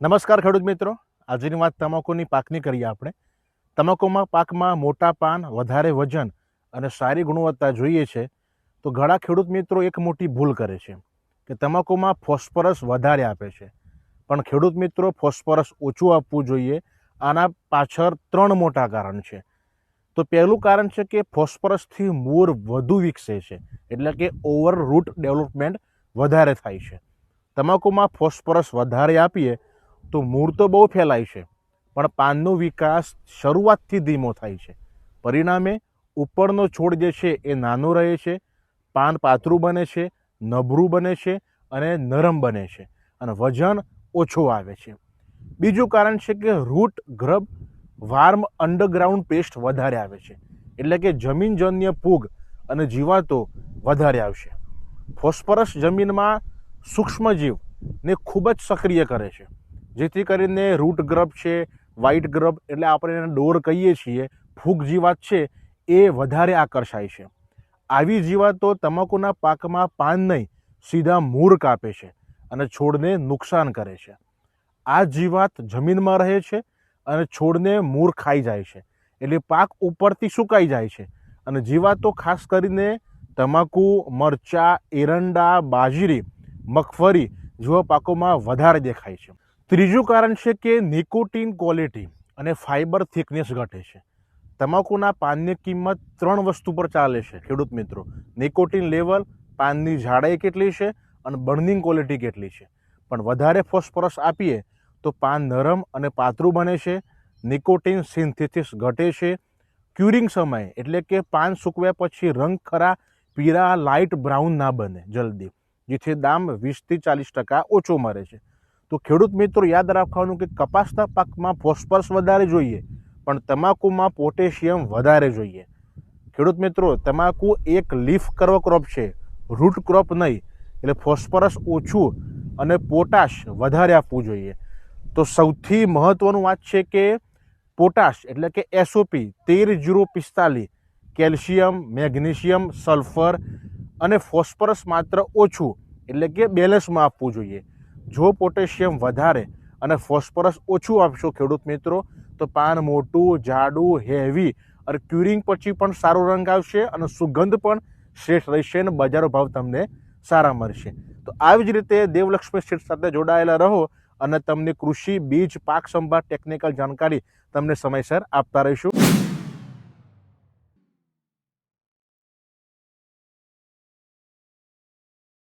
નમસ્કાર ખેડૂત મિત્રો. આજની વાત તમાકુની પાકની કરીએ આપણે. તમાકુમાં પાકમાં મોટા પાન, વધારે વજન અને સારી ગુણવત્તા જોઈએ છે. તો ઘણા ખેડૂત મિત્રો એક મોટી ભૂલ કરે છે કે તમાકુમાં ફોસ્ફરસ વધારે આપે છે. પણ ખેડૂત મિત્રો ફોસ્ફરસ ઓછું આપવું જોઈએ. આના પાછળ ત્રણ મોટા કારણ છે. તો પહેલું કારણ છે કે ફોસ્ફરસથી મૂળ વધુ વિકસે છે. એટલે કે ઓવર રૂટ ડેવલપમેન્ટ વધારે થાય છે. તમાકુમાં ફોસ્ફરસ વધારે આપીએ તો મૂળ તો બહુ ફેલાય છે, પણ પાનનો વિકાસ શરૂઆતથી ધીમો થાય છે. પરિણામે ઉપરનો છોડ જે છે એ નાનો રહે છે, પાન પાતળું બને છે, નબળું બને છે અને નરમ બને છે અને વજન ઓછું આવે છે. બીજું કારણ છે કે root, grub, warm, underground pest વધારે આવે છે, એટલે કે જમીનજન્ય ફૂગ અને જીવાતો વધારે આવશે. ફોસ્ફરસ જમીનમાં સૂક્ષ્મજીવને ખૂબ જ સક્રિય કરે છે. જેથી કરીને રૂટ ગ્રબ છે વ્હાઇટ ગ્રબ એટલે આપણે એને ડોર કહીએ છીએ, ફૂગ જીવાત છે, એ વધારે આકર્ષાય છે. આવી જીવાતો તમાકુના પાકમાં પાન નહીં, સીધા મૂળ કાપે છે અને છોડને નુકસાન કરે છે. આ જીવાત જમીનમાં રહે છે અને છોડને મૂળ ખાઈ જાય છે. એટલે પાક ઉપરથી સુકાઈ જાય છે. અને જીવાતો ખાસ કરીને તમાકુ, મરચા, એરંડા, બાજરી, મગફળી જેવા પાકોમાં વધારે દેખાય છે. ત્રીજું કારણ છે કે નિકોટીન ક્વોલિટી અને ફાઇબર થિકનેસ ઘટે છે. તમાકુના પાનની કિંમત ત્રણ વસ્તુ પર ચાલે છે, ખેડૂત મિત્રો. નિકોટીન લેવલ, પાનની જાડાઈ કેટલી છે અને બર્નિંગ ક્વોલિટી કેટલી છે. પણ વધારે ફોસ્ફરસ આપીએ તો પાન નરમ અને પાતળું બને છે. નિકોટીન સિન્થેસિસ ઘટે છે ક્યુરિંગ સમયે, એટલે કે પાન સૂકવ્યા પછી રંગ ખરા, પીળા, લાઇટ બ્રાઉન ના બને જલ્દી, જેથી દામ વીસથી ચાલીસ ટકા ઓછો મળે છે. તો ખેડૂત મિત્રો યાદ રાખવાનું કે કપાસના પાકમાં ફોસ્ફરસ વધારે જોઈએ, પણ તમાકુમાં પોટેશિયમ વધારે જોઈએ. ખેડૂત મિત્રો, તમાકુ એક લીફ કર્વ ક્રોપ છે, રૂટ ક્રોપ નહીં, એટલે ફોસ્ફરસ ઓછું અને પોટાશ વધારે આપવું જોઈએ. તો સૌથી મહત્ત્વનું વાત છે કે પોટાશ, એટલે કે એસઓપી તેર જીરો પિસ્તાલીસ, કેલ્શિયમ, મેગ્નેશિયમ, સલ્ફર અને ફોસ્ફરસ માત્ર ઓછું, એટલે કે બેલેન્સમાં આપવું જોઈએ. જો પોટેશિયમ વધારે અને ફોસ્ફરસ ઓછું આપશો ખેડૂત મિત્રો, તો પાન મોટું, જાડું હેવી અને ક્યુરિંગ પછી પણ સારો રંગ આવશે અને સુગંધ પણ શ્રેષ્ઠ રહેશે અને બજારો ભાવ તમને સારા મળશે. તો આવી જ રીતે દેવલક્ષ્મી સીટ સાથે જોડાયેલા રહો અને તમને કૃષિ, બીજ, પાક સંભાળ ટેકનિકલ જાણકારી તમને સમયસર આપતા રહીશું.